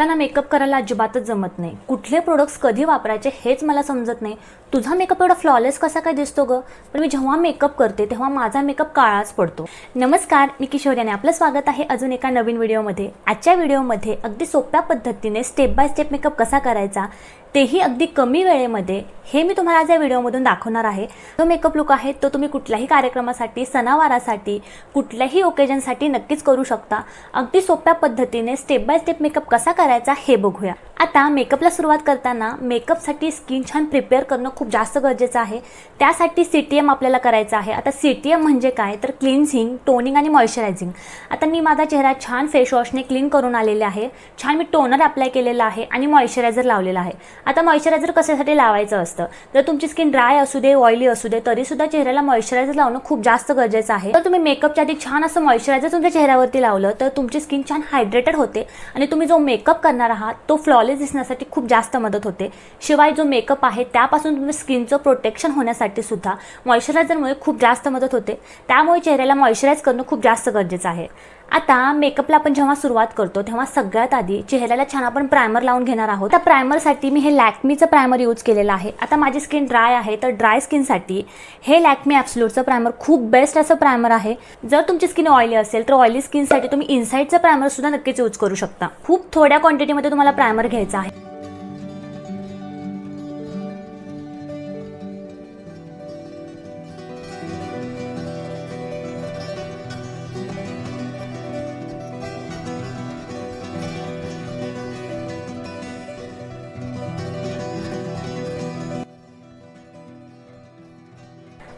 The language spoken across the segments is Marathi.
मला ना मेकअप करायला अजिबातच जमत नाही. कुठले प्रोडक्ट्स कधी वापरायचे हेच मला समजत नाही. तुझा मेकअप एवढा फ्लॉलेस कसा काय दिसतो ग? पण मी जेव्हा मेकअप करते तेव्हा माझा मेकअप काळाच पडतो. नमस्कार मी किशोर्याने आपलं स्वागत आहे अजून एका नवीन व्हिडिओमध्ये. आजच्या व्हिडिओमध्ये अगदी सोप्या पद्धतीने स्टेप बाय स्टेप मेकअप कसा करायचा तेही अगदी कमी वेळेमध्ये हे मी तुम्हाला आज या व्हिडिओमधून दाखवणार आहे. तो मेकअप लुक आहे तो तुम्ही कुठल्याही कार्यक्रमासाठी सणावारासाठी कुठल्याही ओकेजनसाठी नक्कीच करू शकता. अगदी सोप्या पद्धतीने स्टेप बाय स्टेप मेकअप कसा करायचा हे बघूया. आता मेकअपला सुरुवात करताना मेकअपसाठी स्किन छान प्रिपेअर करणं खूप जास्त गरजेचं आहे. त्यासाठी सी टी एम आपल्याला करायचं आहे. आता सी टी एम म्हणजे काय? तर क्लिन्झिंग टोनिंग आणि मॉइश्चरायझिंग आता मी माझा चेहरा छान फेस वॉशने क्लीन करून आलेले आहे. छान मी टोनर अप्लाय केलेला आहे आणि मॉइश्चरायझर लावलेला आहे. आता मॉइश्चरायझर कशासाठी लावायचं असतं? जर तुमची स्किन ड्राय असू दे ऑइली असू दे तरी सुद्धा चेहऱ्याला मॉइश्चरायझर लावणं खूप जास्त गरजेचं आहे. तर तुम्ही मेकअपच्या आधी छान असं मॉइश्चरायझर तुमच्या चेहऱ्यावरती लावलं तर तुमची स्किन छान हायड्रेटेड होते आणि तुम्ही जो मेकअप करणार आहात तो फ्लॉलेस दिसण्यासाठी खूप जास्त मदत होते. शिवाय जो मेकअप आहे त्यापासून तुम्ही स्किनचं प्रोटेक्शन होण्यासाठी सुद्धा मॉइश्चरायझरमुळे खूप जास्त मदत होते. त्यामुळे चेहऱ्याला मॉइश्चराईज करणं खूप जास्त गरजेचं आहे. आता मेकअपला आपण जेव्हा सुरुवात करतो तेव्हा सगळ्यात आधी चेहऱ्याला छान आपण प्रायमर लावून घेणार आहोत. त्या प्रायमरसाठी मी हे लॅक्मीचं प्रायमर यूज केलेलं आहे. आता माझी स्किन ड्राय आहे तर ड्राय स्किनसाठी हे लॅक्मी ॲप्सलूटचं प्रायमर खूप बेस्ट असं प्रायमर आहे. जर तुमची स्किन ऑइली असेल तर ऑइली स्किनसाठी तुम्ही इनसाईडचं प्रायमर सुद्धा नक्कीच यूज करू शकता. खूप थोड्या क्वांटिटीमध्ये तुम्हाला प्रायमर घ्यायचा आहे.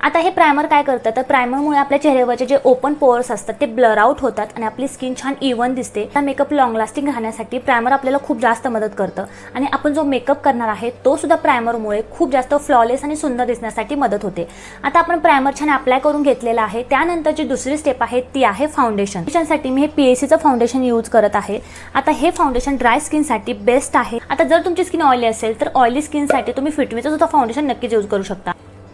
आता हे प्रायमर काय करतं तर प्रायमरमुळे आपल्या चेहऱ्यावरचे जे ओपन पोअर्स असतात ते ब्लर आउट होतात आणि आपली स्किन छान इव्हन दिसते. त्या मेकअप लॉंग लास्टिंग राहण्यासाठी प्रायमर आपल्याला खूप जास्त मदत करतं. आणि आपण जो मेकअप करणार आहे तो सुद्धा प्रायमरमुळे खूप जास्त फ्लॉलेस आणि सुंदर दिसण्यासाठी मदत होते. आता आपण प्रायमर छान अप्लाय करून घेतलेला आहे. त्यानंतरची दुसरी स्टेप आहे ती आहे फाउंडेशन फाउंडेशनसाठी मी हे पी एस सीचं फाउंडेशन यूज करत आहे. आता हे फाउंडेशन ड्राय स्किनसाठी बेस्ट आहे. आता जर तुमची स्किन ऑइली असेल तर ऑइली स्किनसाठी तुम्ही फिटमीचं सुद्धा फाउंडेशन नक्कीच यूज करू शकता.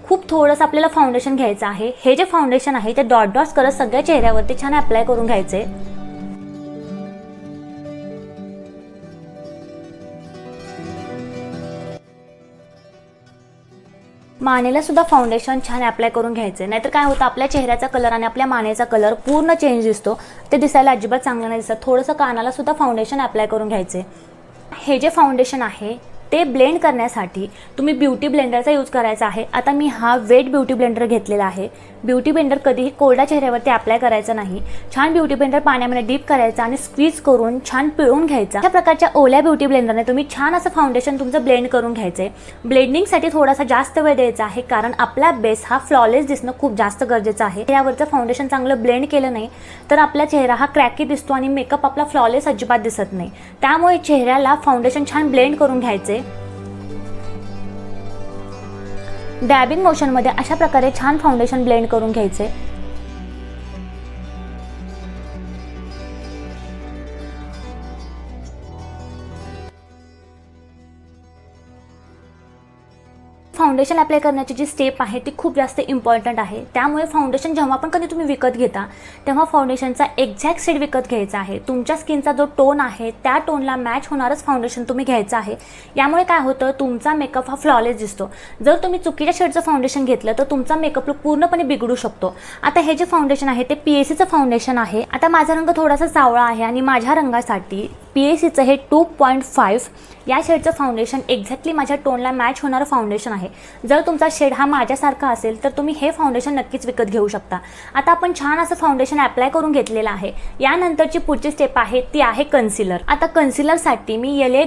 खूप थोडंसं आपल्याला फाउंडेशन घ्यायचं आहे. हे जे फाउंडेशन आहे ते डॉट डॉट्स करत सगळ्या चेहऱ्यावरती छान अप्लाय करून घ्यायचे. मानेला सुद्धा फाउंडेशन छान अप्लाय करून घ्यायचं. नाहीतर काय होतं आपल्या चेहऱ्याचा कलर आणि आपल्या मानेचा कलर पूर्ण चेंज दिसतो. ते दिसायला अजिबात चांगलं नाही दिसत. थोडंसं कानाला सुद्धा फाउंडेशन अप्लाय करून घ्यायचे. हे जे फाउंडेशन आहे ते ब्लेंड करण्यासाठी तुम्ही ब्युटी ब्लेंडरचा यूज करायचा आहे. आता मी हा वेट ब्युटी ब्लेंडर घेतलेला आहे. ब्युटी ब्लेंडर कधीही कोरड्या चेहऱ्यावरती अप्लाय करायचं नाही. छान ब्युटी ब्लेंडर पाण्यामध्ये डीप करायचा आणि स्क्वीज करून छान पिळून घ्यायचा. अशा प्रकारच्या ओल्या ब्युटी ब्लेंडरने तुम्ही छान असं फाउंडेशन तुमचं ब्लेंड करून घ्यायचं आहे ब्लेंडिंगसाठी थोडासा जास्त वेळ द्यायचा आहे कारण आपला बेस हा फ्लॉलेस दिसणं खूप जास्त गरजेचं आहे. यावरचं फाउंडेशन चांगलं ब्लेंड केलं नाही तर आपला चेहरा हा क्रॅकी दिसतो आणि मेकअप आपला फ्लॉलेस अजिबात दिसत नाही. त्यामुळे चेहऱ्याला फाउंडेशन छान ब्लेंड करून घ्यायचे डॅबिंग मोशनमध्ये अशा प्रकारे छान फाउंडेशन ब्लेंड करून घ्यायचे. फाउंडेशन अप्लाय करण्याची जी स्टेप आहे ती खूप जास्त इम्पॉर्टंट आहे. त्यामुळे फाउंडेशन जेव्हा पण कधी तुम्ही विकत घेता तेव्हा फाउंडेशनचा एक्झॅक्ट शेड विकत घ्यायचा आहे. तुमच्या स्किनचा जो टोन आहे त्या टोनला मॅच होणारच फाउंडेशन तुम्ही घ्यायचं आहे. यामुळे काय होतं तुमचा मेकअप हा फ्लॉलेस दिसतो. जर तुम्ही चुकीच्या शेडचं फाउंडेशन घेतलं तर तुमचा मेकअप लुक पूर्णपणे बिघडू शकतो. आता हे जे फाउंडेशन आहे ते पी एस सीचं फाउंडेशन आहे. आता माझा रंग थोडासा सावळा आहे आणि माझ्या रंगासाठी पी एस सीचं हे टू पॉईंट फाईव्ह या शेडचं फाउंडेशन एक्झॅक्टली माझ्या टोनला मॅच होणारं फाउंडेशन आहे. जर तुमचा शेड हा माझ्यासारखा असेल तर तुम्ही हे फाउंडेशन नक्कीच विकत घेऊ शकता. आता आपण छान असं फाउंडेशन अप्लाय करून घेतलेलं आहे. यानंतरची पुढची स्टेप आहे ती आहे कन्सिलर आता कन्सिलरसाठी मी येले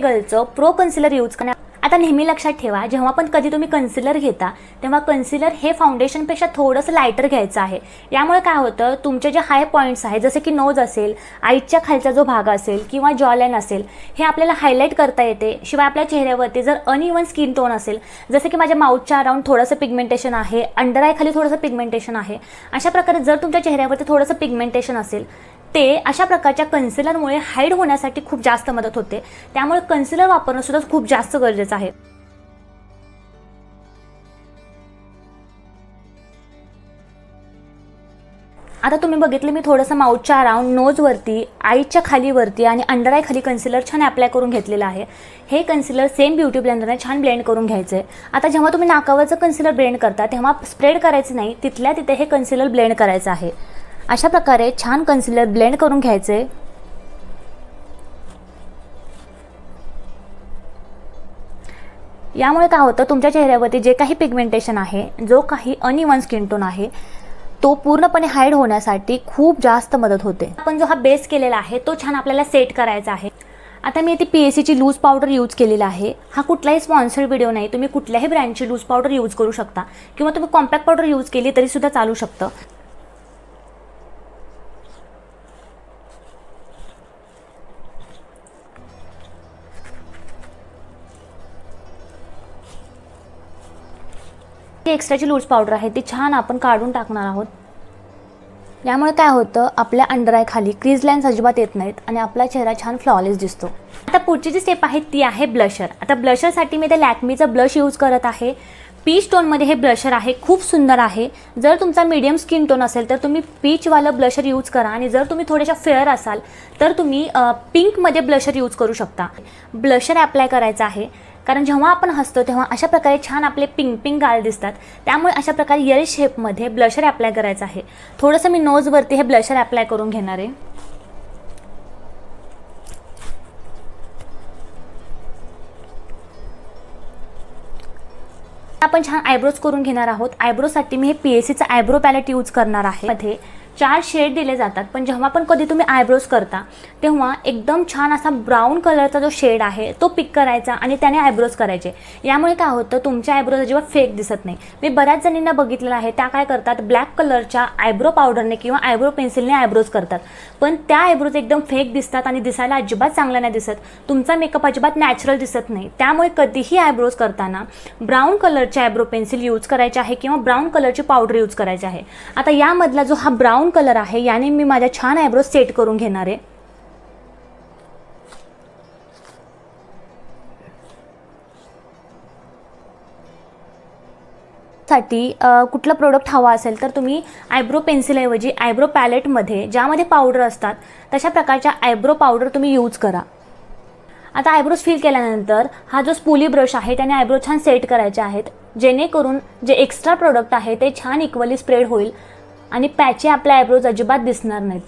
प्रो कन्सिलर यूज करण्या आता नेहमी लक्षात ठेवा जेव्हा पण कधी तुम्ही कन्सिलर घेता तेव्हा कन्सिलर हे फाउंडेशनपेक्षा थोडंसं लायटर घ्यायचं आहे. यामुळे काय होतं तुमचे जे हाय पॉईंट्स आहेत जसे की नोज असेल आईच्या खालचा जो भाग असेल किंवा जॉलाईन असेल हे आपल्याला हायलाईट करता येते. शिवाय आपल्या चेहऱ्यावरती जर अनइवन स्किन टोन असेल जसं की माझ्या माउथच्या अराउंड थोडंसं पिगमेंटेशन आहे अंडर आय खाली थोडंसं पिगमेंटेशन आहे अशा प्रकारे जर तुमच्या चेहऱ्यावरती थोडंसं पिगमेंटेशन असेल ते अशा प्रकारच्या कन्सिलरमुळे हाईड होण्यासाठी खूप जास्त मदत होते. त्यामुळे कन्सिलर वापरणं सुद्धा खूप जास्त गरजेचं आहे. आता तुम्ही बघितलं मी थोडंसं माउथच्या अराउंड नोजवरती आईच्या खालीवरती आणि अंडर आय खाली कन्सिलर छान अप्लाय करून घेतलेलं आहे. हे कन्सिलर सेम ब्युटी ब्लेंडरने छान ब्लेंड करून घ्यायचं आहे आता जेव्हा तुम्ही नाकावरचं कन्सिलर ब्लेंड करता तेव्हा स्प्रेड करायचं नाही तिथल्या तिथे हे कन्सिलर ब्लेंड करायचं आहे. अशा प्रकारे छान कन्सिलर ब्लेंड करून घ्यायचे. यामुळे काय होतं तुमच्या चेहऱ्यावरती जे काही पिगमेंटेशन आहे जो काही अनइवन स्किन टोन आहे तो पूर्णपणे हाईड होण्यासाठी खूप जास्त मदत होते. आपण जो हा बेस केलेला आहे तो छान आपल्याला सेट करायचा आहे. आता मी इथे पी एस सीची लूज पावडर यूज केलेला आहे. हा कुठलाही स्पॉन्सर्ड व्हिडिओ नाही. तुम्ही कुठल्याही ब्रँडची लूज पावडर यूज करू शकता. किंवा तुम्ही कॉम्पॅक्ट पावडर यूज केली तरी सुद्धा चालू शकतं. ती एक्स्ट्राची लूज पावडर आहे ती छान आपण काढून टाकणार आहोत. यामुळे काय होतं आपल्या अंडर आय खाली क्रीज लाईन्स अजिबात येत नाहीत आणि आपला चेहरा छान फ्लॉलेस दिसतो. आता पुढची जी स्टेप आहे ती आहे ब्लशर आता ब्लशरसाठी मी ते लॅकमीचं ब्लश यूज करत आहे. पीच टोनमध्ये हे ब्लशर आहे खूप सुंदर आहे. जर तुमचा मीडियम स्किन टोन असेल तर तुम्ही पीचवालं ब्लशर यूज करा आणि जर तुम्ही थोड्याशा फेअर असाल तर तुम्ही पिंकमध्ये ब्लशर यूज करू शकता. ब्लशर ॲप्लाय करायचं आहे. कारण जेव्हा आपण हसतो तेव्हा अशा प्रकारे छान आपले पिंक पिंक गाल दिसतात. त्यामुळे अशा प्रकारे यल शेपमध्ये ब्लशर ॲप्लाय करायचं आहे. थोडंसं मी नोजवरती हे ब्लशर ॲप्लाय करून घेणार आहे. आपण छान आयब्रोज करून घेणार आहोत. आयब्रोसाठी मी हे पी एस सीचं आयब्रो पॅलेट यूज करणार आहे. मध्ये चार शेड दिले जातात. पण जेव्हा पण कधी तुम्ही आयब्रोज करता तेव्हा एकदम छान असा ब्राऊन कलरचा जो शेड आहे तो पिक करायचा आणि त्याने आयब्रोज करायचे. यामुळे काय होतं तुमच्या आयब्रोज अजिबात फेक दिसत नाही. मी बऱ्याच जणींना बघितलेलं आहे त्या काय करतात ब्लॅक कलरच्या आयब्रो पावडरने किंवा आयब्रो पेन्सिलने आयब्रोज करतात. पण त्या आयब्रोज एकदम फेक दिसतात आणि दिसायला अजिबात चांगला नाही दिसत. तुमचा मेकअप अजिबात नॅचरल दिसत नाही. त्यामुळे कधीही आयब्रोज करताना ब्राऊन कलरचे आयब्रो पेन्सिल यूज करायचे आहे किंवा ब्राऊन कलरची पावडर यूज करायची आहे. आता यामधला जो हा ब्राऊन कलर आहे याने मी माझ्या छान आयब्रो सेट करून घेणार आहे. साठी कुठला कुठलं प्रोडक्ट हवा असेल तर तुम्ही आयब्रो पेन्सिलऐवजी आयब्रो पॅलेटमध्ये ज्यामध्ये पावडर असतात तशा प्रकारच्या आयब्रो पावडर तुम्ही यूज करा. आता आयब्रोज फिल केल्यानंतर हा जो स्पूली ब्रश आहे त्याने आयब्रो छान सेट करायचे आहेत. जेणेकरून जे एक्स्ट्रा प्रोडक्ट आहे ते छान इक्वली स्प्रेड होईल. आणि पॅचे आपल्या आयब्रोज अजिबात दिसणार नाहीत.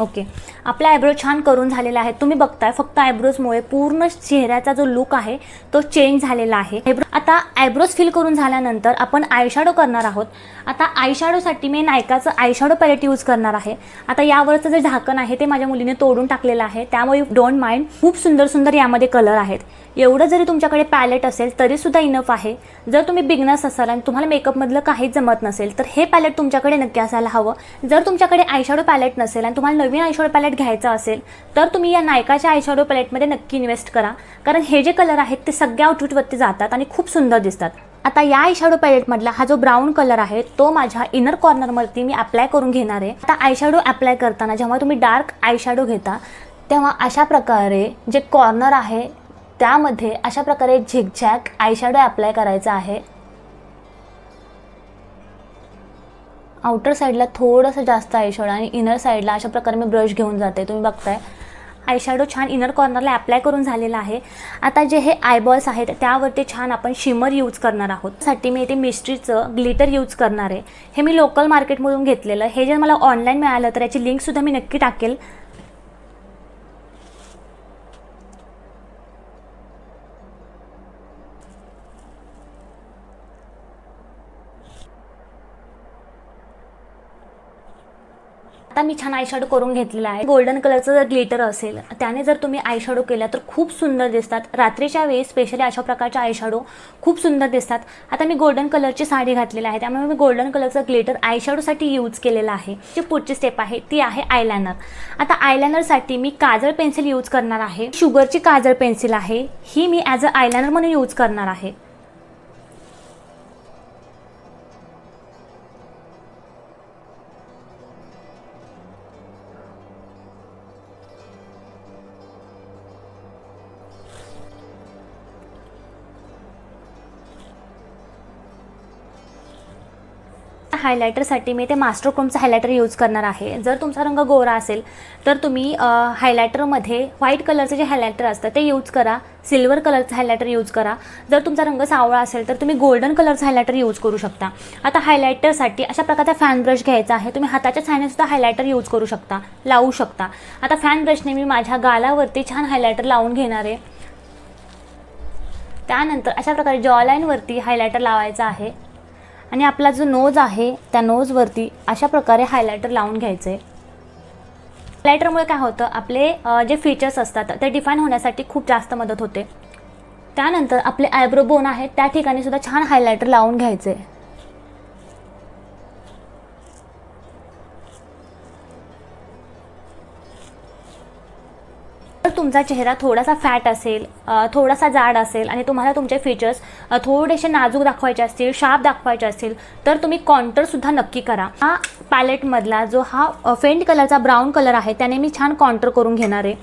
ओके आपला आयब्रो छान करून झालेला आहे तुम्ही बघताय फक्त आयब्रोजमुळे पूर्ण चेहऱ्याचा जो लुक आहे तो चेंज झालेला आहे. आता आयब्रोज फिल करून झाल्यानंतर आपण आयशॅडो करणार आहोत. आता आयशॅडोसाठी मी नायकाचं आयशॅडो पॅलेट यूज करणार आहे. आता यावरचं जे झाकण आहे ते माझ्या मुलीने तोडून टाकलेलं आहे. त्यामुळे डोंट माइंड खूप सुंदर सुंदर यामध्ये कलर आहेत. एवढं जरी तुमच्याकडे पॅलेट असेल तरीसुद्धा इनफ आहे. जर तुम्ही बिगनर्स असाल आणि तुम्हाला मेकअपमधलं काहीच जमत नसेल तर हे पॅलेट तुमच्याकडे नक्की असायला हवं. जर तुमच्याकडे आयशॅडो पॅलेट नसेल आणि तुम्हाला नवीन आयशॅडो पॅलेट घ्यायचा असेल तर तुम्ही या नायकाच्या आयशॅडो पॅलेटमध्ये नक्की इन्व्हेस्ट करा. कारण हे जे कलर आहेत ते सगळ्या आउटफिटवरती जातात आणि खूप सुंदर दिसतात. आता या आयशॅडो पॅलेटमधला हा जो ब्राऊन कलर आहे तो माझ्या इनर कॉर्नरवरती मी अप्लाय करून घेणार आहे. आता आयशॅडो अप्लाय करताना जेव्हा तुम्ही डार्क आयशॅडो घेता तेव्हा अशा प्रकारे जे कॉर्नर आहे त्यामध्ये अशा प्रकारे झिकझॅक आयशॅडो अप्लाय करायचा आहे. आउटर साईडला थोडंसं जास्त आयशॅडो आणि इनर साईडला अशा प्रकारे मी ब्रश घेऊन जाते. तुम्ही बघताय. आयशॅडो छान इनर कॉर्नरला अप्लाय करून झालेला आहे. आता जे हे आयबॉल्स आहेत त्यावरती छान आपण शिमर यूज करणार आहोत. साठी मी इथे मिस्ट्रीचं ग्लिटर यूज करणार आहे. हे मी लोकल मार्केटमधून घेतलेलं. हे जर मला ऑनलाईन मिळालं तर याची लिंकसुद्धा मी नक्की टाकेल. आता मी छान आयशॅडो करून घेतलेला आहे. गोल्डन कलरचं जर ग्लिटर असेल त्याने जर तुम्ही आयशॅडो केला तर खूप सुंदर दिसतात. रात्रीच्या वेळी स्पेशली अशा प्रकारच्या आयशॅडो खूप सुंदर दिसतात. आता मी गोल्डन कलरची साडी घातलेली आहे. त्यामुळे मी गोल्डन कलरचं ग्लिटर आयशॅडोसाठी यूज केलेलं आहे. जी पुढची स्टेप आहे ती आहे आयलायनर आता आयलायनरसाठी मी काजळ पेन्सिल यूज करणार आहे. शुगरची काजळ पेन्सिल आहे. ही मी ॲज अ आयलायनर म्हणून यूज करणार आहे. हायलायटरसाठी मी ते मास्टरक्रोमचं हायलायटर यूज करणार आहे. जर तुमचा रंग गोरा असेल तर तुम्ही हायलायटरमध्ये व्हाईट कलरचं जे हायलायटर असतं ते यूज करा. सिल्वर कलरचं हायलायटर यूज करा. जर तुमचा रंग सावळा असेल तर तुम्ही गोल्डन कलरचं हायलायटर यूज करू शकता. आता हायलायटरसाठी अशा प्रकारचा फॅन ब्रश घ्यायचा आहे. तुम्ही हाताच्या छायनेसुद्धा हायलायटर यूज करू शकता लावू शकता. आता फॅन ब्रशने मी माझ्या गालावरती छान हायलायटर लावून घेणार आहे. त्यानंतर अशा प्रकारे जॉलाईनवरती हायलायटर लावायचा आहे. आणि आपला जो नोज आहे त्या नोजवरती अशा प्रकारे हायलायटर लावून घ्यायचं. आहे हायलायटरमुळे काय होतं आपले जे फीचर्स असतात ते डिफाईन होण्यासाठी खूप जास्त मदत होते. त्यानंतर आपले आयब्रो बोन आहेत त्या ठिकाणी सुद्धा छान हायलायटर लावून घ्यायचे. तुमचा चेहरा थोडासा फॅट असेल थोडासा जाड असेल आणि तुम्हाला तुमचे फीचर्स थोडेसे नाजूक दाखवायचे असतील शार्प दाखवायचे असतील तर तुम्ही कॉन्टरसुद्धा नक्की करा. हा पॅलेटमधला जो हा फेंट कलरचा ब्राऊन कलर आहे त्याने मी छान कॉन्टर करून घेणार आहे.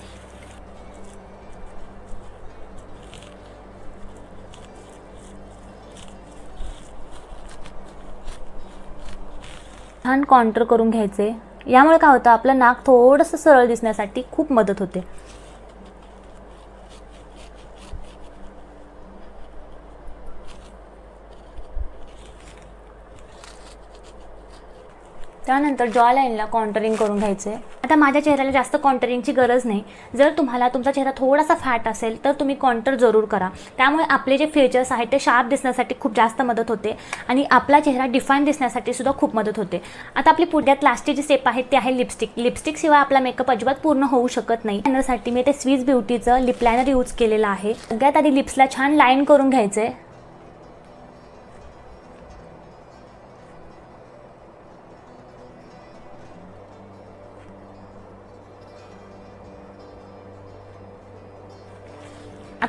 छान कॉन्टर करून घ्यायचे. यामुळे काय होतं आपलं नाक थोडंसं सरळ दिसण्यासाठी खूप मदत होते. त्यानंतर जॉ लाईनला कॉन्टरिंग करून घ्यायचे आता माझ्या चेहऱ्याला जास्त कॉन्टरिंगची गरज नाही. जर तुम्हाला तुमचा चेहरा थोडासा फॅट असेल तर तुम्ही कॉन्टर जरूर करा. त्यामुळे आपले जे फीचर्स आहेत ते शार्प दिसण्यासाठी खूप जास्त मदत होते आणि आपला चेहरा डिफाईन दिसण्यासाठी सुद्धा खूप मदत होते. आता आपली पुढ्यात लास्टची जी स्टेप आहे ती आहे लिपस्टिक लिपस्टिकशिवाय आपला मेकअप अजिबात पूर्ण होऊ शकत नाही. त्यासाठी मी ते स्विस ब्युटीचं लिप लायनर यूज केलेलं आहे. सगळ्यात आधी लिप्सला छान लाईन करून घ्यायचे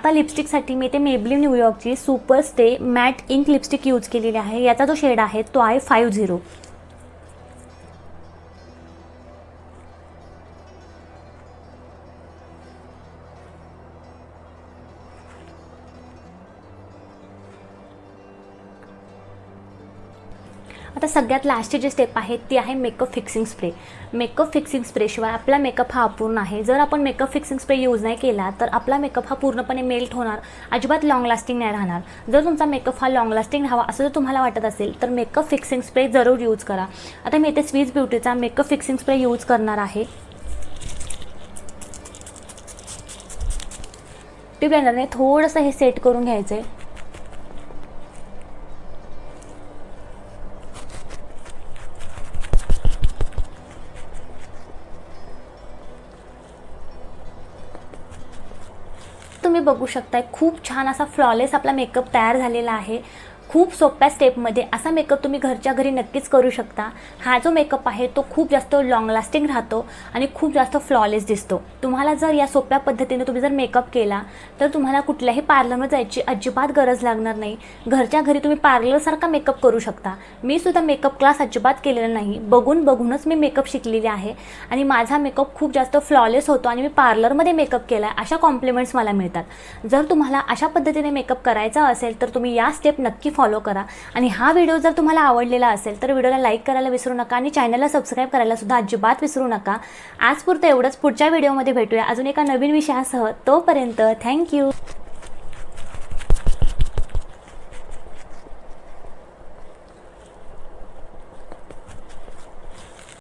आता लिपस्टिकसाठी मी ते Maybelline न्यूयॉर्कची super stay matte ink lipstick use केलेली आहे. याचा जो शेड आहे तो आहे फाईव्ह झिरो आता सगळ्यात लास्टची जी स्टेप आहे ती आहे makeup fixing spray makeup fixing स्प्रेशिवाय आपला मेकअप हा अपूर्ण आहे. जर आपण मेकअप फिक्सिंग स्प्रे यूज नाही केला तर आपला मेकअप हा पूर्णपणे मेल्ट होणार अजिबात लॉंग लास्टिंग नाही राहणार. जर तुमचा मेकअप हा लॉंग लास्टिंग राहावा असं जर तुम्हाला वाटत असेल तर मेकअप फिक्सिंग स्प्रे जरूर यूज करा. आता मी इथे स्वीज ब्युटीचा मेकअप फिक्सिंग स्प्रे यूज करणार आहे. ट्यूब ब्लेंडरने थोडंसं हे सेट करून घ्यायचं आहे तुम्ही बघू शकताय. खूप छान असा फ्लॉलेस आपला मेकअप तयार झालेला आहे. खूप सोप्या स्टेपमध्ये असा मेकअप तुम्ही घरच्या घरी नक्कीच करू शकता. हा जो मेकअप आहे तो खूप जास्त लॉंग लास्टिंग राहतो आणि खूप जास्त फ्लॉलेस दिसतो. तुम्हाला जर या सोप्या पद्धतीने तुम्ही जर मेकअप केला तर तुम्हाला कुठल्याही पार्लरवर जायची अजिबात गरज लागणार नाही. घरच्या घरी तुम्ही पार्लरसारखा मेकअप करू शकता. मी सुद्धा मेकअप क्लास अजिबात केलेला नाही. बघून बघूनच मी मेकअप शिकलेली आहे आणि माझा मेकअप खूप जास्त फ्लॉलेस होतो आणि मी पार्लरमध्ये मेकअप केला आहे अशा कॉम्प्लिमेंट्स मला मिळतात. जर तुम्हाला अशा पद्धतीने मेकअप करायचा असेल तर तुम्ही या स्टेप नक्की फॉलो करा. आणि हा व्हिडिओ जर तुम्हाला आवडलेला असेल तर व्हिडिओला लाईक करायला विसरू नका आणि चॅनलला सबस्क्राईब करायला सुद्धा अजिबात विसरू नका. आजपुरतं एवढंच. पुढच्या व्हिडिओमध्ये भेटूया. अजून एका नवीन विषयासह तोपर्यंत थँक्यू